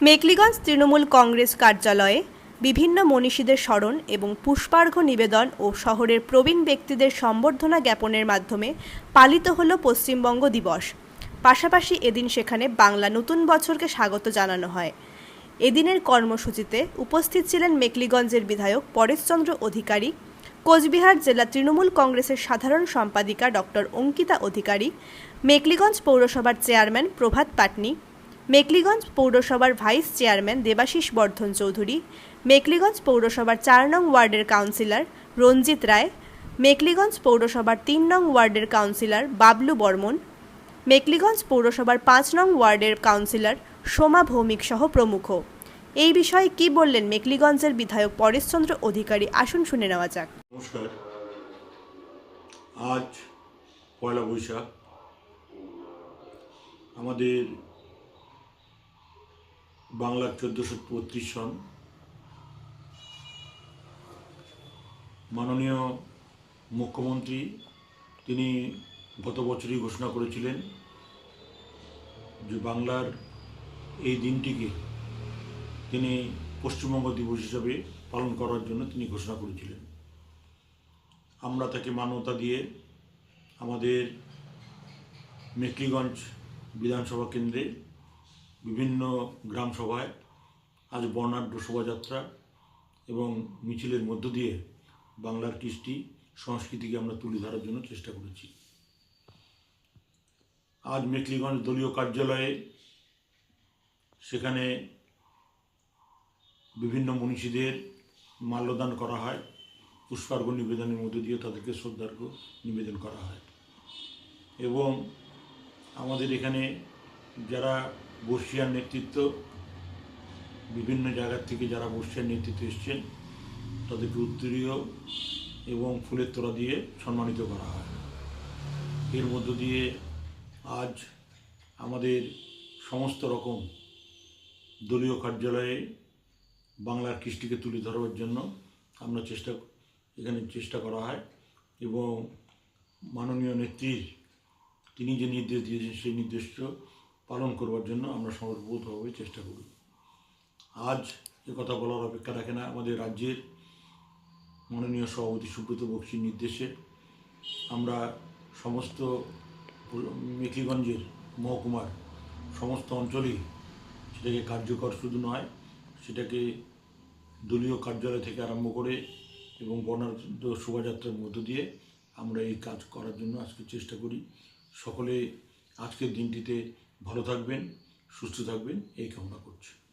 মেকলিগঞ্জ তৃণমূল কংগ্রেস কার্যালয়ে বিভিন্ন মনীষীদের স্মরণ এবং পুষ্পার্ঘ্য নিবেদন ও শহরের প্রবীণ ব্যক্তিদের সম্বর্ধনা জ্ঞাপনের মাধ্যমে পালিত হল পশ্চিমবঙ্গ দিবস। পাশাপাশি এদিন সেখানে বাংলা নতুন বছরকে স্বাগত জানানো হয়। এদিনের কর্মসূচিতে উপস্থিত ছিলেন মেকলিগঞ্জের বিধায়ক পরেশচন্দ্র অধিকারী, কোচবিহার জেলা তৃণমূল কংগ্রেসের সাধারণ সম্পাদিকা ডক্টর অঙ্কিতা অধিকারী মেকলিগঞ্জ পৌরসভার চেয়ারম্যান প্রভাত পাটনি মেকলিগঞ্জ পৌরসভার ভাইস চেয়ারম্যান দেবাশিস বর্ধন চৌধুরী, মেকলিগঞ্জ পৌরসভার চার নং ওয়ার্ডের কাউন্সিলর রঞ্জিত রায়, মেকলিগঞ্জ পৌরসভার তিন নং ওয়ার্ডের কাউন্সিলর বাবলু বর্মন, মেকলিগঞ্জ পৌরসভার পাঁচ নং ওয়ার্ডের কাউন্সিলর সোমা ভৌমিক সহ প্রমুখ। এই বিষয়ে কি বললেন মেকলিগঞ্জের বিধায়ক পরেশচন্দ্র অধিকারী? আসুন শুনে নেওয়া যাক। নমস্কার। আজ পয়লা বৈশাখ। আমাদের বাংলার চোদ্দোশো বত্রিশ সন। মাননীয় মুখ্যমন্ত্রী, তিনি গত বছরই ঘোষণা করেছিলেন যে বাংলার এই দিনটিকে তিনি পশ্চিমবঙ্গ দিবস হিসাবে পালন করার জন্য তিনি ঘোষণা করেছিলেন। আমরা তাকে মান্যতা দিয়ে আমাদের মেকলিগঞ্জ বিধানসভা কেন্দ্রে বিভিন্ন গ্রাম সভায় আজ বর্ণাঢ্য শোভাযাত্রা এবং মিছিলের মধ্য দিয়ে বাংলার কৃষ্টি সংস্কৃতিকে আমরা তুলে ধরার জন্য চেষ্টা করেছি। আজ মেকলিগঞ্জ দলীয় কার্যালয়ে সেখানে বিভিন্ন মনীষীদের মাল্যদান করা হয়। পুষ্পার্ঘ নিবেদনের মধ্যে দিয়ে তাদেরকে শ্রদ্ধার্ঘ নিবেদন করা হয়। এবং আমাদের এখানে যারা বর্ষিয়ার নেতৃত্ব, বিভিন্ন জায়গার থেকে যারা বর্ষিয়ার নেতৃত্ব এসছেন, তাদেরকে উত্তরীয় এবং ফুলের তোড়া দিয়ে সম্মানিত করা হয়। এর মধ্য দিয়ে আজ আমাদের সমস্ত রকম দলীয় কার্যালয়ে বাংলার কৃষ্টিকে তুলে ধরবার জন্য আমরা চেষ্টা, এখানে চেষ্টা করা হয় এবং মাননীয় নেত্রীর, তিনি যে নির্দেশ দিয়েছেন সেই নির্দেশ পালন করবার জন্য আমরা সর্বতভাবে চেষ্টা করি। আজ এ কথা বলার অপেক্ষা রাখে না আমাদের রাজ্যের মাননীয় সভাপতি সুব্রত বক্সির নির্দেশে। আমরা সমস্ত মেকলিগঞ্জের মহকুমার সমস্ত অঞ্চলেই সেটাকে কার্যকর শুধু নয়, সেটাকে দলীয় কার্যালয় থেকে আরম্ভ করে এবং বর্ণাঢ্য শোভাযাত্রার মধ্য দিয়ে আমরা এই কাজ করার জন্য আজকে চেষ্টা করি। সকলে আজকের দিনটিতে ভালো থাকবেন সুস্থ থাকবেন এই কামনা করছি।